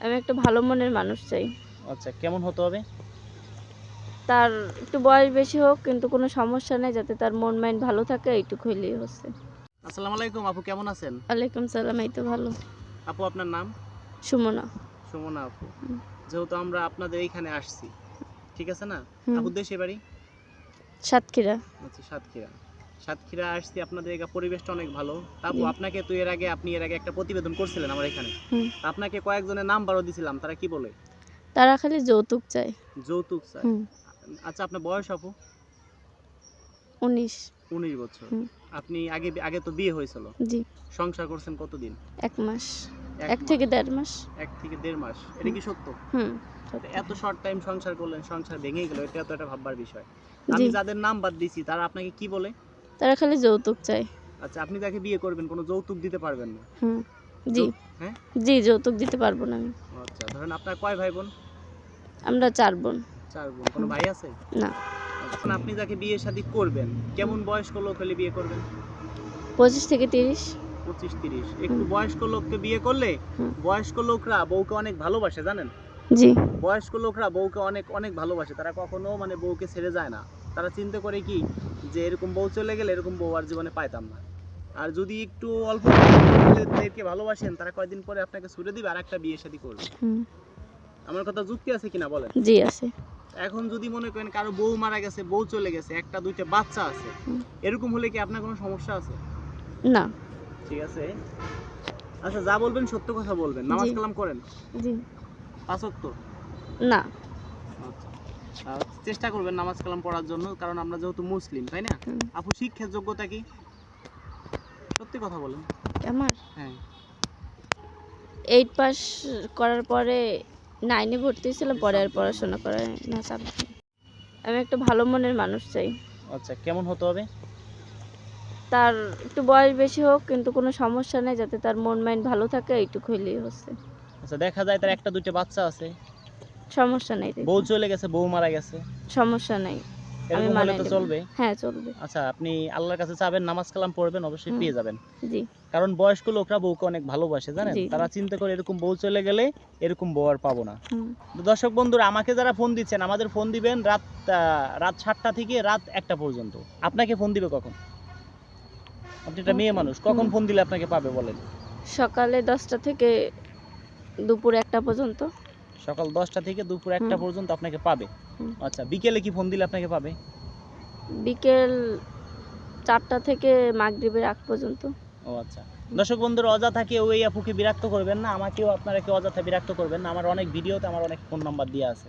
আমি একটা ভালো মনের মানুষ চাই। আচ্ছা কেমন হতে হবে? তার একটু বয়স বেশি হোক কিন্তু কোনো সমস্যা নেই যাতে তার মন মাইন্ড ভালো থাকে এইটুকু হইলেই হচ্ছে। আসসালামু আলাইকুম আপু কেমন আছেন? ওয়ালাইকুম সালাম এই তো ভালো। আপু আপনার নাম? সুমনা। সুমনা আপু। যেহেতু আমরা আপনাদের এইখানে আসছি ঠিক আছে না। আপুর দেশে বাড়ি? সাতক্ষীরা। আচ্ছা সাতক্ষীরা। সাতক্ষীরা আসছি আপনাদের এখানে পরিবেশটা অনেক ভালো। তা আপু আপনাকে তো এর আগে আপনি এর আগে একটা প্রতিবেদন করছিলেন আমার এখানে। আপনাকে কয়েকজনের নাম্বারও দিছিলাম তারা কি বলে? তারা খালি যৌতুক চায়। যৌতুক হুম। আচ্ছা আপনার বয়স আপু? উনিশ। উনিশ বছর। আপনি আগে আগে তো বিয়ে হয়েছিল? জি। সংসার করছেন কতদিন? এক মাস। এক থেকে দেড় মাস। এক থেকে দেড় মাস। এটা কি সত্য? হুম এত শর্ট টাইম সংসার করলেন সংসার ভেঙে গেল এটা তো একটা ভাববার বিষয়। আমি যাদের নাম বাদ দিছি তারা আপনাকে কি বলে? তারা খালি যৌতুক চায়। আচ্ছা আপনি তাকে বিয়ে করবেন কোনো যৌতুক দিতে পারবেন না? হুম জি। হ্যাঁ? জি যৌতুক দিতে পারব না আমি। আচ্ছা ধরেন আপনার কয় ভাই বোন? আমরা চার বোন। চার বোন কোনো ভাই আছে? না। আচ্ছা, আপনি যাকে বিয়ে শাদী করবেন কেমন বয়স্ক লোক হলে বিয়ে করবেন? পঁচিশ থেকে তিরিশ। পঁচিশ তিরিশ। একটু। বয়স্ক লোককে বিয়ে করলে বয়স্ক লোকরা বউকে অনেক ভালোবাসে জানেন? জি। বয়স্ক লোকরা বউকে অনেক অনেক ভালোবাসে তারা কখনো মানে বউকে ছেড়ে যায় না। তারা চিন্তা করে কি যে এরকম বউ চলে গেলে এরকম বউ আর জীবনে পাইতাম না। আর যদি একটু অল্প বয়সীদেরকে ভালোবাসেন তারা কয়দিন পরে আপনাকে ছুড়ে দিবে আর একটা বিয়ে শাদী করবে। আমার কথা যুক্তি আছে কিনা বলেন? জি আছে। এখন যদি মনে করেন কারও বউ মারা গেছে বউ চলে গেছে একটা দুইটা বাচ্চা আছে এরকম হলে কি আপনার কোনো সমস্যা আছে? না। ঠিক আছে। আচ্ছা যা বলবেন সত্য কথা বলবেন। নামাজ কালাম করেন? জি। পাঁচ? না। আচ্ছা। চেষ্টা করবেন নামাজ কালাম পড়ার জন্য কারণ আমরা যেহেতু মুসলিম তাই না? আপু শিক্ষার যোগ্যতা কি? সত্যি কথা বলেন। আমার? হ্যাঁ। এইট পাস করার পরে নাইনে ভর্তি হয়েছিলাম পরে আর পড়াশোনা করে না চাপ আমি একটা ভালো মনের মানুষ চাই। আচ্ছা কেমন হতে হবে? তার একটু বয়স বেশি হোক কিন্তু কোনো সমস্যা নেই যাতে তার মন মাইন্ড ভালো থাকে এইটুকু হইলেই হচ্ছে। আচ্ছা দেখা যায় তার একটা দুইটা বাচ্চা আছে। সমস্যা নেই। বউ চলে গেছে বউ মারা গেছে। সমস্যা নেই। আমি হলে তো চলবে। হ্যাঁ চলবে। আচ্ছা আপনি আল্লাহর কাছে চাবেন নামাজ কালাম পড়বেন অবশ্যই পেয়ে যাবেন। জি। কারণ বয়স্ক লোকরা বউকে অনেক ভালোবাসে জানেন? তারা চিন্তা করে এরকম বউ চলে গেলে এরকম বউ আর পাবো না। দর্শক বন্ধুরা আমাকে যারা ফোন দিচ্ছেন আমাদের ফোন দিবেন রাত রাত সাতটা থেকে রাত একটা পর্যন্ত। আপনাকে ফোন দিবে কখন? আপনি একটা মেয়ে মানুষ কখন ফোন দিলে আপনাকে পাবে বলেন? সকালে দশটা থেকে দুপুর একটা পর্যন্ত। সকাল দশটা থেকে দুপুর একটা পর্যন্ত আপনাকে পাবে। আচ্ছা বিকেলে কি ফোন দিলে আপনাকে পাবে? বিকেল চারটা থেকে মাগরিবের আগ পর্যন্ত। ও আচ্ছা। দর্শক বন্ধুরা অযথাকে ওই আপুকে বিরক্ত করবেন না। আমাকেও আপনারা কেউ অযথা বিরক্ত করবেন না। আমার অনেক ভিডিওতে আমার অনেক ফোন নাম্বার দেওয়া আছে।